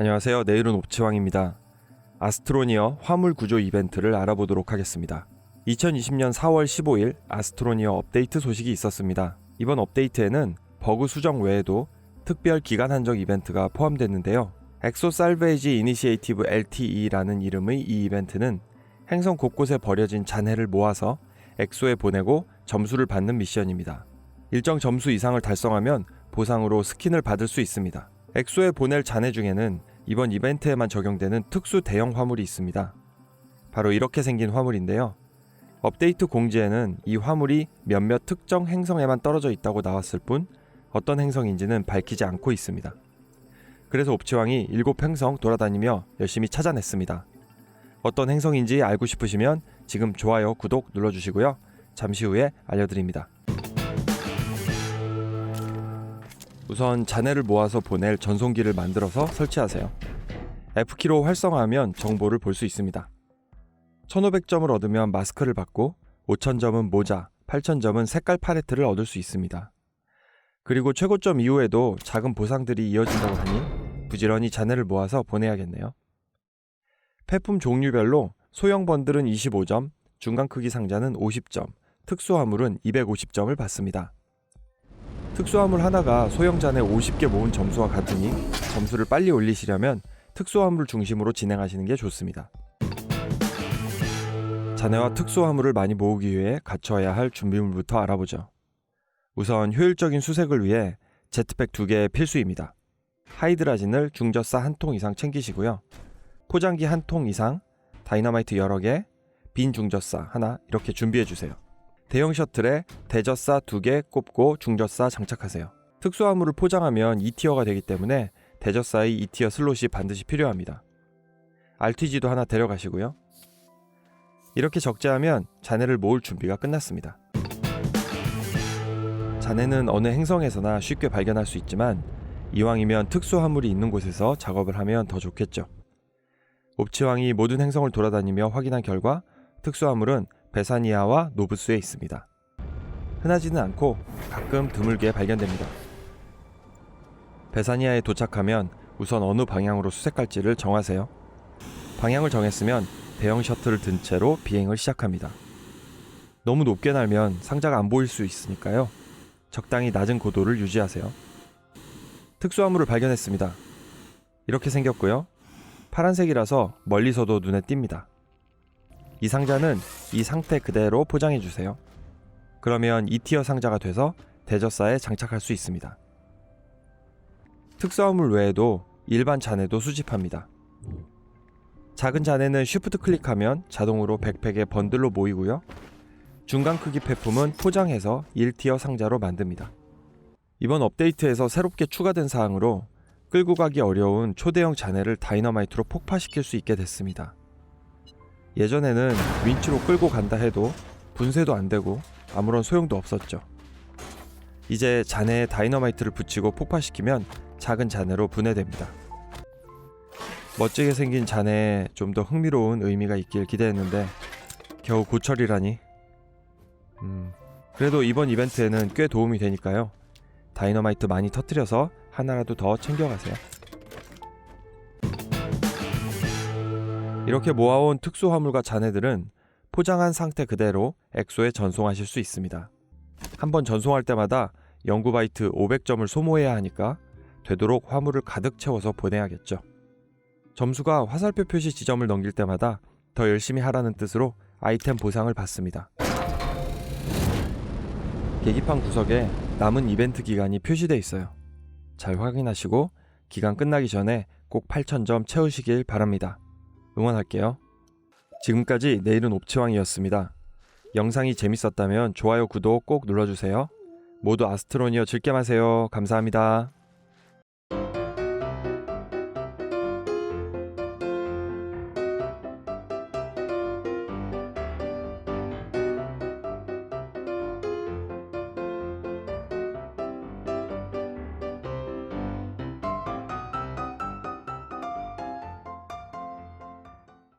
안녕하세요. 내일은 옵치왕입니다. 아스트로니어 화물 구조 이벤트를 알아보도록 하겠습니다. 2020년 4월 15일 아스트로니어 업데이트 소식이 있었습니다. 이번 업데이트에는 버그 수정 외에도 특별 기간 한정 이벤트가 포함됐는데요. 엑소 살베이지 이니시에이티브 LTE라는 이름의 이 이벤트는 행성 곳곳에 버려진 잔해를 모아서 엑소에 보내고 점수를 받는 미션입니다. 일정 점수 이상을 달성하면 보상으로 스킨을 받을 수 있습니다. 엑소에 보낼 잔해 중에는 이번 이벤트에만 적용되는 특수 대형 화물이 있습니다. 바로 이렇게 생긴 화물인데요. 업데이트 공지에는 이 화물이 몇몇 특정 행성에만 떨어져 있다고 나왔을 뿐 어떤 행성인지는 밝히지 않고 있습니다. 그래서 옵치왕이 일곱 행성 돌아다니며 열심히 찾아냈습니다. 어떤 행성인지 알고 싶으시면 지금 좋아요, 구독 눌러주시고요. 잠시 후에 알려드립니다. 우선 잔해를 모아서 보낼 전송기를 만들어서 설치하세요. F키로 활성화하면 정보를 볼 수 있습니다. 1500점을 얻으면 마스크를 받고 5000점은 모자, 8000점은 색깔 팔레트를 얻을 수 있습니다. 그리고 최고점 이후에도 작은 보상들이 이어진다고 하니 부지런히 잔해를 모아서 보내야겠네요. 폐품 종류별로 소형 번들은 25점, 중간 크기 상자는 50점, 특수 화물은 250점을 받습니다. 특수화물 하나가 소형 잔에 50개 모은 점수와 같으니 점수를 빨리 올리시려면 특수화물 중심으로 진행하시는 게 좋습니다. 잔해와 특수화물을 많이 모으기 위해 갖춰야 할 준비물부터 알아보죠. 우선 효율적인 수색을 위해 제트팩 2개 필수입니다. 하이드라진을 중저사 한통 이상 챙기시고요. 포장기 한 통 이상, 다이너마이트 여러 개, 빈 중저사 하나 이렇게 준비해 주세요. 대형 셔틀에 대저사 2개 꼽고 중저사 장착하세요. 특수화물을 포장하면 2티어가 되기 때문에 대저사의 2티어 슬롯이 반드시 필요합니다. RTG도 하나 데려가시고요. 이렇게 적재하면 잔해를 모을 준비가 끝났습니다. 잔해는 어느 행성에서나 쉽게 발견할 수 있지만 이왕이면 특수화물이 있는 곳에서 작업을 하면 더 좋겠죠. 옵치왕이 모든 행성을 돌아다니며 확인한 결과 특수화물은 베사니아와 노브스에 있습니다. 흔하지는 않고 가끔 드물게 발견됩니다. 베사니아에 도착하면 우선 어느 방향으로 수색할지를 정하세요. 방향을 정했으면 대형 셔틀을 든 채로 비행을 시작합니다. 너무 높게 날면 상자가 안 보일 수 있으니까요. 적당히 낮은 고도를 유지하세요. 특수화물을 발견했습니다. 이렇게 생겼고요. 파란색이라서 멀리서도 눈에 띕니다. 이 상자는 이 상태 그대로 포장해 주세요. 그러면 2티어 상자가 돼서 대저사에 장착할 수 있습니다. 특수화물 외에도 일반 잔해도 수집합니다. 작은 잔해는 쉬프트 클릭하면 자동으로 백팩에 번들로 모이고요. 중간 크기 폐품은 포장해서 1티어 상자로 만듭니다. 이번 업데이트에서 새롭게 추가된 사항으로 끌고 가기 어려운 초대형 잔해를 다이너마이트로 폭파시킬 수 있게 됐습니다. 예전에는 윈치로 끌고 간다 해도 분쇄도 안 되고 아무런 소용도 없었죠. 이제 잔해에 다이너마이트를 붙이고 폭파시키면 작은 잔해로 분해됩니다. 멋지게 생긴 잔해에 좀 더 흥미로운 의미가 있길 기대했는데 겨우 고철이라니. 음, 그래도 이번 이벤트에는 꽤 도움이 되니까요. 다이너마이트 많이 터트려서 하나라도 더 챙겨가세요. 이렇게 모아온 특수 화물과 잔해들은 포장한 상태 그대로 엑소에 전송하실 수 있습니다. 한번 전송할 때마다 연구 바이트 500점을 소모해야 하니까 되도록 화물을 가득 채워서 보내야겠죠. 점수가 화살표 표시 지점을 넘길 때마다 더 열심히 하라는 뜻으로 아이템 보상을 받습니다. 계기판 구석에 남은 이벤트 기간이 표시돼 있어요. 잘 확인하시고 기간 끝나기 전에 꼭 8000점 채우시길 바랍니다. 응원할게요. 지금까지 내일은 옵치왕이었습니다. 영상이 재밌었다면 좋아요, 구독 꼭 눌러주세요. 모두 아스트로니어 즐겜 하세요. 감사합니다.